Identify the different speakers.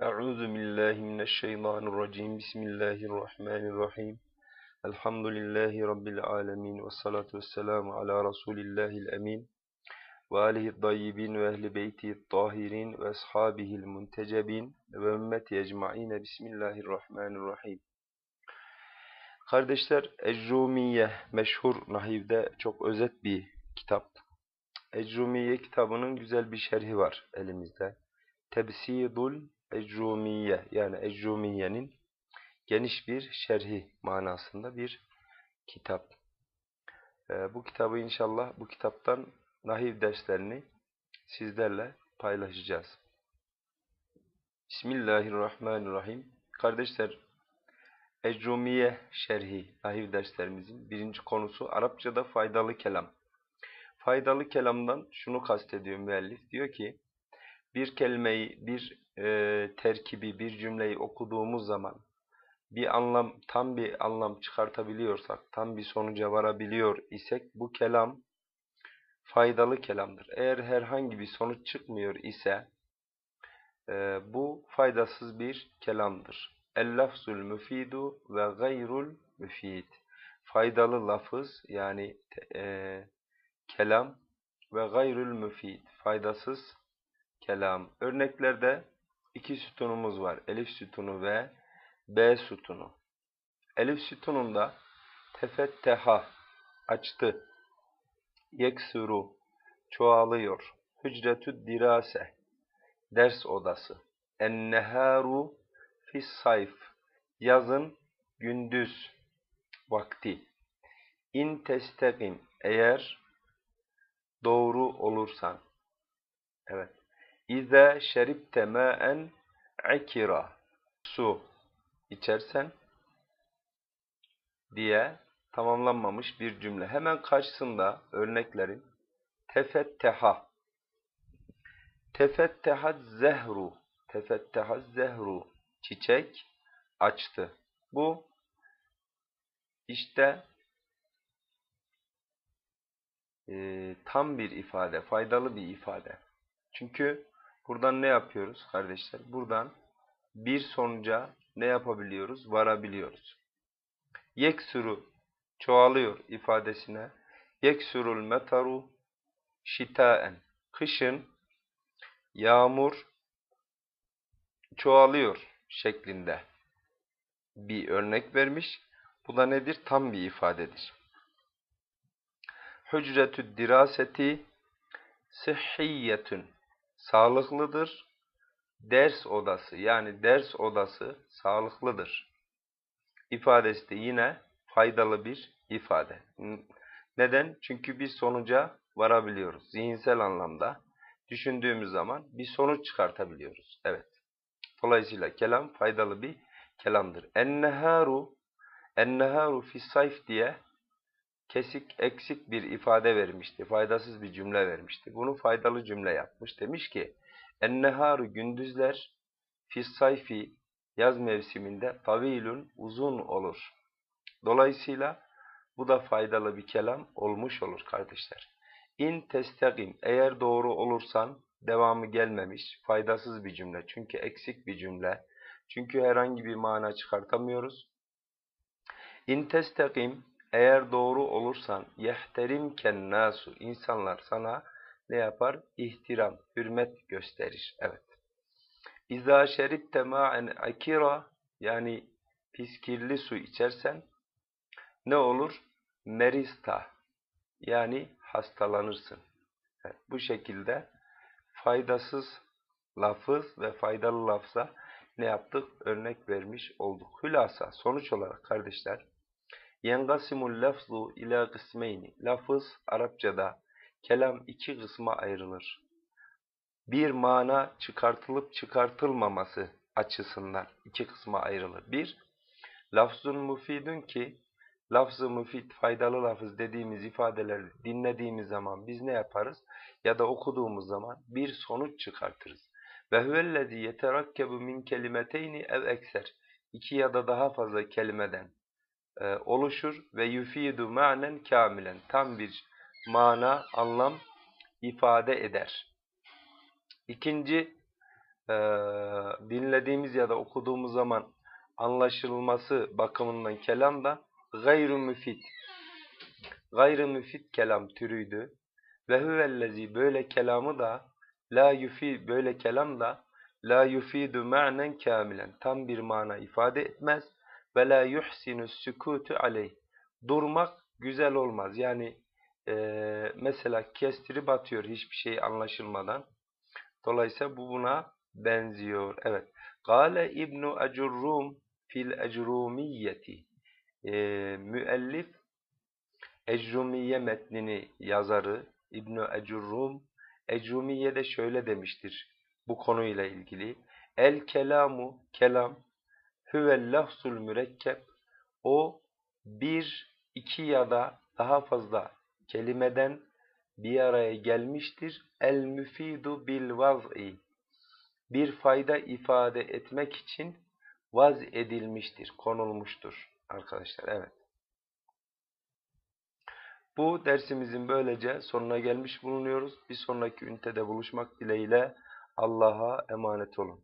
Speaker 1: Euzu billahi mineşşeytanirracim. Bismillahirrahmanirrahim. Elhamdülillahi rabbil alamin ve salatu vesselamu ala rasulillahil emin ve alihi tayyibin ve ehli beyti tahirin ve ashabihil muntecebin ve ümmeti ecmaîn. Bismillahirrahmanirrahim. Kardeşler, Ecrumiye meşhur nahivde çok özet bir kitap. Ecrumiye kitabının güzel bir şerhi var elimizde. Tebsidul Ecrumiye yani Ecrumiye'nin geniş bir şerhi manasında bir kitap. Ee, bu kitabı inşallah bu kitaptan nahiv derslerini sizlerle paylaşacağız. Bismillahirrahmanirrahim. Kardeşler Ecrumiye şerhi nahiv derslerimizin birinci konusu Arapçada faydalı kelam. Faydalı kelamdan şunu kastediyor müellif. Diyor ki bir kelimeyi, bir e, terkibi, bir cümleyi okuduğumuz zaman bir anlam, tam bir anlam çıkartabiliyorsak, tam bir sonuca varabiliyor isek bu kelam faydalı kelamdır. Eğer herhangi bir sonuç çıkmıyor ise e, bu faydasız bir kelamdır. El-lafzul müfidu ve gayrul müfid. Faydalı lafız yani e, kelam ve gayrul müfid. Faydasız kelam. Örneklerde iki sütunumuz var. Elif sütunu ve B sütunu. Elif sütununda tefetteha açtı. Yeksuru çoğalıyor. Hücretü dirase ders odası. Enneharu fis sayf yazın gündüz vakti. İn testekim eğer doğru olursan. Evet. İze şeribte ma'en akira su içersen diye tamamlanmamış bir cümle. Hemen karşısında örneklerin tefetteha tefetteha zehru tefetteha zehru çiçek açtı. Bu işte e, tam bir ifade, faydalı bir ifade. Çünkü buradan ne yapıyoruz kardeşler? Buradan bir sonuca ne yapabiliyoruz? Varabiliyoruz. Yeksuru çoğalıyor ifadesine. Yeksurul metaru şitaen. Kışın yağmur çoğalıyor şeklinde bir örnek vermiş. Bu da nedir? Tam bir ifadedir. Hücretü diraseti sıhhiyyetün sağlıklıdır. Ders odası yani ders odası sağlıklıdır. İfadesi de yine faydalı bir ifade. Neden? Çünkü bir sonuca varabiliyoruz. Zihinsel anlamda düşündüğümüz zaman bir sonuç çıkartabiliyoruz. Evet. Dolayısıyla kelam faydalı bir kelamdır. Enneharu enneharu fi sayf diye kesik, eksik bir ifade vermişti. Faydasız bir cümle vermişti. Bunu faydalı cümle yapmış. Demiş ki, enneharu gündüzler fissayfi yaz mevsiminde tavilun uzun olur. Dolayısıyla bu da faydalı bir kelam olmuş olur kardeşler. İn testaqim eğer doğru olursan devamı gelmemiş faydasız bir cümle. Çünkü eksik bir cümle. Çünkü herhangi bir mana çıkartamıyoruz. İn testaqim eğer doğru olursan yehterimken nasu insanlar sana ne yapar? İhtiram, hürmet gösterir. Evet. İza şeribte ma'en akira yani piskirli su içersen ne olur? Merista yani hastalanırsın. Evet, bu şekilde faydasız lafız ve faydalı lafza ne yaptık? Örnek vermiş olduk. Hülasa sonuç olarak kardeşler Yengasimul lafzu ila kısmeyni. Lafız Arapçada kelam iki kısma ayrılır. Bir mana çıkartılıp çıkartılmaması açısından iki kısma ayrılır. Bir, lafzun mufidun ki lafzı müfid, faydalı lafız dediğimiz ifadeleri dinlediğimiz zaman biz ne yaparız? Ya da okuduğumuz zaman bir sonuç çıkartırız. Ve huvellezî yeterakkebu min kelimeteyni ev ekser. İki ya da daha fazla kelimeden e, oluşur ve yufidu manen kamilen tam bir mana, anlam ifade eder. İkinci dinlediğimiz ya da okuduğumuz zaman anlaşılması bakımından kelam da gayru müfit. Gayrı müfit kelam türüydü. Ve huvellezi böyle kelamı da la yufi böyle kelam da la yufidu ma'nen kamilen tam bir mana ifade etmez ve la yuhsinu sükutu aleyh. Durmak güzel olmaz. Yani e, mesela kestirip atıyor hiçbir şey anlaşılmadan. Dolayısıyla bu buna benziyor. Evet. Gale İbnu Ecurrum fil ecrumiyeti e, müellif Ecrumiye metnini yazarı İbnu Ecurrum Ecrumiye de şöyle demiştir bu konuyla ilgili. El kelamu kelam huvel lafzul mürekkep o bir, iki ya da daha fazla kelimeden bir araya gelmiştir. El müfidu bil vaz'i bir fayda ifade etmek için vaz edilmiştir, konulmuştur arkadaşlar. Evet. Bu dersimizin böylece sonuna gelmiş bulunuyoruz. Bir sonraki ünitede buluşmak dileğiyle Allah'a emanet olun.